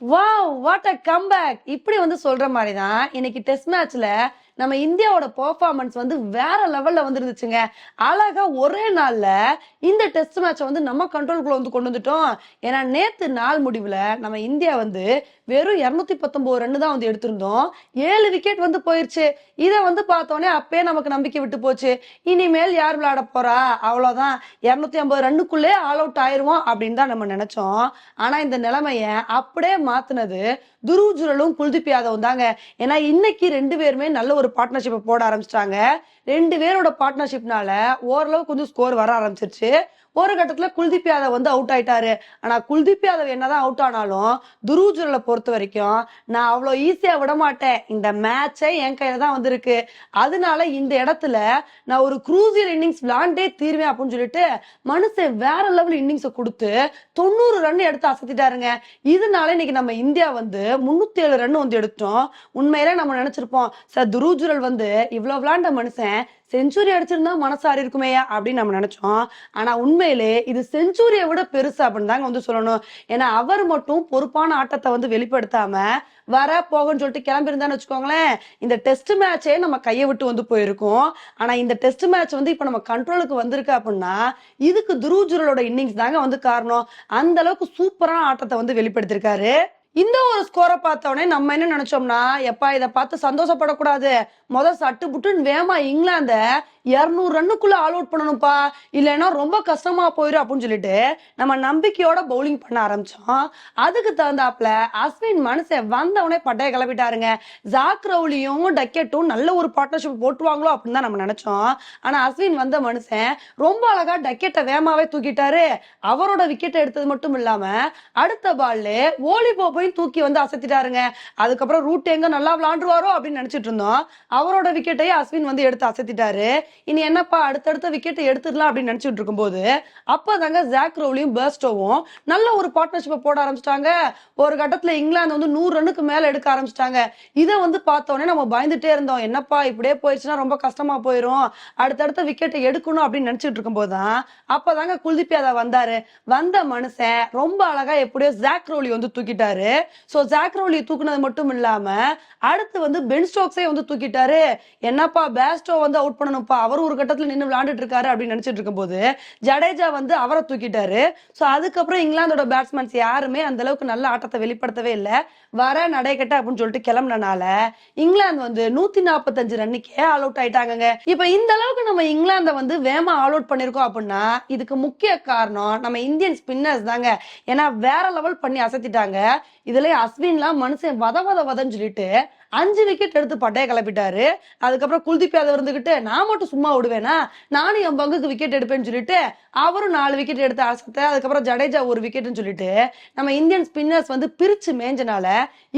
Wow what a comeback இப்படி வந்து சொல்ற மாதிரி தான் இன்னைக்கு டெஸ்ட் மேட்ச்ல நம்ம இந்தியாவோட பெர்ஃபார்மன்ஸ் வந்து வேற லெவல்ல வந்துருந்துச்சுங்க. அழகா ஒரே நாள்ல இந்த டெஸ்ட் மேட்சை வந்து நம்ம கண்ட்ரோல்குள்ள வந்து கொண்டு வந்துட்டோம். ஏன்னா நேத்து நாள் முடிவுல நம்ம இந்தியா வந்து வெறும் இருநூத்தி பத்தொன்பது ரன் தான் வந்து எடுத்திருந்தோம். ஏழு விக்கெட் வந்து போயிருச்சு. இதை வந்து பார்த்தோன்னே அப்பயே நமக்கு நம்பிக்கை விட்டு போச்சு. இனிமேல் யார் விளையாட போறா? அவ்வளவுதான். இருநூத்தி ஐம்பது ரன்னுக்குள்ளே ஆல் அவுட் ஆயிருவோம் அப்படின்னு தான் நம்ம நினைச்சோம். ஆனா இந்த நிலைமைய அப்படியே மாத்துனது துருவ் ஜுரலும் குல்தீப் யாதவும் தாங்க ஏன்னா இன்னைக்கு ரெண்டு பேருமே நல்ல ஒரு பார்ட்னர்ஷிப்பை போட ஆரம்பிச்சிட்டாங்க. ரெண்டு பேரோட பார்ட்னர்ஷிப்னால ஓரளவுக்கு கொஞ்சம் ஸ்கோர் வர ஆரம்பிச்சிருச்சு. ஒரு கட்டத்துல குல்தீப் யாதவ் வந்து அவுட் ஆயிட்டாரு. ஆனா குல்தீப் யாதவ் என்னதான் அவுட் ஆனாலும் துருவ் ஜுரலை பொறுத்த வரைக்கும் நான் அவ்வளோ ஈஸியா விட மாட்டேன். இந்த மேட்சே என் கையில தான் வந்திருக்கு. அதனால இந்த இடத்துல நான் ஒரு குரூசியல் இன்னிங்ஸ் விளாண்டே தீர்வேன் அப்படின்னு சொல்லிட்டு மனுஷன் வேற லெவல் இன்னிங்ஸை கொடுத்து தொண்ணூறு ரன் எடுத்து அசத்திட்டாருங்க. இதனால இன்னைக்கு நம்ம இந்தியா வந்து முன்னூத்தி ஏழு ரன் வந்து எடுத்தோம் உண்மையில நம்ம நினைச்சிருப்போம் சார் துருவ் ஜுரல் வந்து இவ்வளவு விளாண்ட மனுஷன் செஞ்சுரி அடிச்சிருந்தா மனசாரி இருக்குமேயா அப்படின்னு நம்ம நினைச்சோம். ஆனா உண்மையிலே இது செஞ்சுரியை விட பெருசு அப்படின்னு தாங்க வந்து சொல்லணும். ஏன்னா அவர் மட்டும் பொறுப்பான ஆட்டத்தை வந்து வெளிப்படுத்தாம வர போகன்னு சொல்லிட்டு கிளம்பியிருந்தான்னு வச்சுக்கோங்களேன் இந்த டெஸ்ட் மேட்சே நம்ம கையை விட்டு வந்து போயிருக்கும். ஆனா இந்த டெஸ்ட் மேட்ச் வந்து இப்ப நம்ம கண்ட்ரோலுக்கு வந்திருக்கு அப்படின்னா இதுக்கு துருவ் ஜுரலோட இன்னிங்ஸ் தாங்க வந்து காரணம். அந்த அளவுக்கு சூப்பரான ஆட்டத்தை வந்து வெளிப்படுத்திருக்காரு. இந்த ஒரு ஸ்கோரை பார்த்த உடனே நம்ம என்ன நினைச்சோம்னா எப்பா இதை பார்த்து சந்தோஷப்படக்கூடாது. முதல் சட்டு புட்டுன்னு வேமா இங்கிலாந்த இரநூறு ரன்னுக்குள்ள ஆல் அவுட் பண்ணணும்ப்பா. இல்லைன்னா ரொம்ப கஷ்டமா போயிடும் அப்படின்னு சொல்லிட்டு நம்ம நம்பிக்கையோட பவுலிங் பண்ண ஆரம்பிச்சோம். அதுக்கு தகுந்தாப்புல அஸ்வின் மனுஷன் வந்தவனே பட்டைய கிளப்பிட்டாருங்க. ஜாக் ரவுலியும் டக்கெட்டும் நல்ல ஒரு பார்ட்னர்ஷிப் போட்டுவாங்களோ அப்படின்னு தான் நம்ம நினைச்சோம். ஆனா அஸ்வின் வந்த மனுஷன் ரொம்ப அழகா டக்கெட்டை வேமாவே தூக்கிட்டாரு. அவரோட விக்கெட்டை எடுத்தது மட்டும் இல்லாம அடுத்த பால்ல ஓலி போப்பையும் தூக்கி வந்து அசத்திட்டாருங்க. அதுக்கப்புறம் ரூட் எங்க நல்லா விளாண்டுருவாரோ அப்படின்னு நினைச்சிட்டு இருந்தோம். அவரோட விக்கெட்டையும் அஸ்வின் வந்து எடுத்து அசத்திட்டாரு. இனி என்னப்பா அடுத்தடுத்த விக்கெட்டை எடுத்துடலாம் அப்படின்னு நினைச்சிட்டு இருக்கும்போது அப்பதாங்க ஜாக் ரோலியும் பேர்ஸ்டோவும் நல்ல ஒரு பார்ட்னர்ஷிப்பை போட ஆரம்பிச்சிட்டாங்க. ஒரு கட்டத்துல இங்கிலாந்து வந்து நூறு ரன்னுக்கு மேல எடுக்க ஆரம்பிச்சிட்டாங்க. இதை வந்து பார்த்தோன்னே நம்ம பயந்துட்டே இருந்தோம். என்னப்பா இப்படியே போயிடுச்சுன்னா ரொம்ப கஷ்டமா போயிடும் அடுத்தடுத்த விக்கெட்டை எடுக்கணும் அப்படின்னு நினைச்சிட்டு இருக்கும்போது தான் அப்பதாங்க குல்தீப் யாதவ் வந்தாரு. வந்த மனுஷன் ரொம்ப அழகா எப்படியோ ஜாக் ரோலி வந்து தூக்கிட்டாரு. சோ ஜாக் ரோலி தூக்குனது மட்டும் இல்லாம அடுத்து வந்து பென் ஸ்டோக்ஸே வந்து தூக்கிட்டாரு. என்னப்பா பேஸ்டோ வந்து அவுட் பண்ணணும்ப்பா? அவர் ஒரு கட்டத்தில் நின்று விளையாண்டுட்டு இருக்காரு அப்படின்னு நினைச்சிட்டு இருக்கும்போது ஜடேஜா வந்து அவரை தூக்கிட்டாரு. ஸோ அதுக்கப்புறம் இங்கிலாந்தோட பேட்ஸ்மேன்ஸ் யாருமே அந்த அளவுக்கு நல்ல ஆட்டத்தை வெளிப்படுத்தவே இல்லை. வர நடைக்கட்ட அப்படின்னு சொல்லிட்டு கிளம்புனனால இங்கிலாந்து வந்து நூத்தி நாற்பத்தஞ்சு ரன்னுக்கே ஆல் அவுட் ஆயிட்டாங்க இப்போ இந்த அளவுக்கு நம்ம இங்கிலாந்தை வந்து வேமா ஆல் அவுட் பண்ணிருக்கோம் அப்படின்னா இதுக்கு முக்கிய காரணம் நம்ம இந்தியன் ஸ்பின்னர்ஸ் தாங்க. ஏன்னா வேற லெவல் பண்ணி அசத்திட்டாங்க. இதுல அஸ்வின்லாம் மனுஷன் வத வத வதன்னு சொல்லிட்டு அஞ்சு விக்கெட் எடுத்து பட்டையை கிளப்பிட்டாரு. அதுக்கப்புறம் குல்தீப் யாதவ் இருந்துகிட்டு நான் மட்டும் சும்மா விடுவேனா? நானும் என் பங்குக்கு விக்கெட் எடுப்பேன்னு சொல்லிட்டு அவரும் நாலு விக்கெட் எடுத்து ஆசத்தை அதுக்கப்புறம் ஜடேஜா ஒரு விக்கெட்னு சொல்லிட்டு நம்ம இந்தியன் ஸ்பின்னர்ஸ் வந்து பிரிச்சு மேஞ்சனால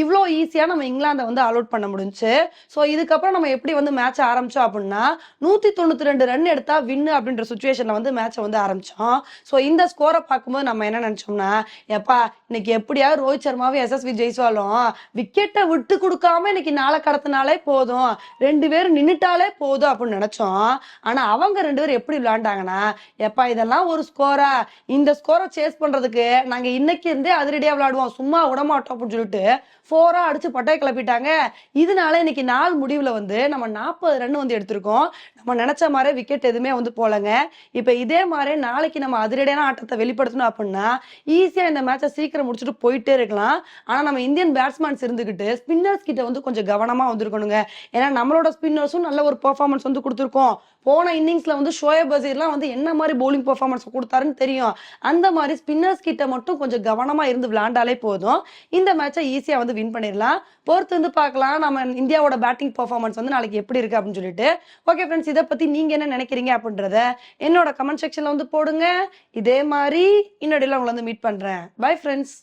இவ்வளோ ஈஸியா நம்ம இங்கிலாந்தை வந்து அலோட் பண்ண முடிஞ்சு. ஸோ இதுக்கப்புறம் நம்ம எப்படி வந்து மேட்ச் ஆரம்பிச்சோம் அப்படின்னா நூத்தி தொண்ணூத்தி ரெண்டு ரன் எடுத்தா வின்னு அப்படின்ற சுச்சுவேஷன்ல வந்து மேட்சை வந்து ஆரம்பிச்சோம். ஸோ இந்த ஸ்கோரை பார்க்கும்போது நம்ம என்ன நினைச்சோம்னா எப்பா இன்னைக்கு எப்படியாவது ரோஹித் சர்மாவும் எஸ்எஸ்வி ஜெய்ஸ்வாலும் விக்கெட்டை விட்டு கொடுக்காம இன்னைக்கு நாளை கடத்தினாலே போதும். ரெண்டு பேரும் நின்றுட்டாலே போதும் அப்படின்னு நினைச்சோம். ஆனா அவங்க ரெண்டு பேரும் எப்படி விளையாண்டாங்கன்னா எப்பா இதெல்லாம் ஒரு ஸ்கோரா இந்த ஸ்கோரை சேஸ் பண்றதுக்கு நாங்க இன்னைக்கு இருந்தே அதிரடியா விளையாடுவோம். சும்மா விடமாட்டோம் அப்படின்னு சொல்லிட்டு ஃபோரா அடிச்சு பட்டைய கிளப்பிட்டாங்க. இதனால இன்னைக்கு நாள் முடிவுல வந்து நம்ம நாற்பது ரன் வந்து எடுத்திருக்கோம். நம்ம நினைச்ச மாதிரி விக்கெட் எதுவுமே வந்து போலங்க. இப்ப இதே மாதிரி நாளைக்கு நம்ம அதிரடியான ஆட்டத்தை வெளிப்படுத்தணும் அப்படின்னா ஈஸியா இந்த மேட்சை சீக்கிரம் முடிச்சுட்டு போயிட்டே இருக்கலாம். ஆனா நம்ம இந்தியன் பேட்ஸ்மேன்ஸ் இருந்துகிட்டு ஸ்பின்னர்ஸ் கிட்ட வந்து கொஞ்சம் கவனமா வந்திருக்கணுங்க. ஏன்னா நம்மளோட ஸ்பின்னர்ஸும் நல்ல ஒரு பெர்ஃபார்மன்ஸ் வந்து கொடுத்துருக்கோம். போன இன்னிங்ஸ்ல வந்து ஷோயப் பசீர்லாம் வந்து என்ன மாதிரி பவுலிங் பெர்ஃபார்மன்ஸ் கொடுத்தாருன்னு தெரியும். அந்த மாதிரி ஸ்பின்னர்ஸ் கிட்ட மட்டும் கொஞ்சம் கவனமா இருந்து விளையாண்டாலே போதும். இந்த மேட்சை ஈஸியா வந்து வின் பண்ணிடலாம். பொறுத்து வந்து பார்க்கலாம். நம்ம இந்தியாவோட பேட்டிங் பெர்ஃபார்மன்ஸ் வந்து நாளைக்கு எப்படி இருக்கு அப்படின்னு சொல்லிட்டு. ஓகே ஃப்ரெண்ட்ஸ் இதை பத்தி நீங்க என்ன நினைக்கிறீங்க அப்படின்றத என்னோட கமெண்ட் செக்ஷன்ல வந்து போடுங்க. இதே மாதிரி இன்னடியில் உங்களை வந்து மீட் பண்றேன். Bye friends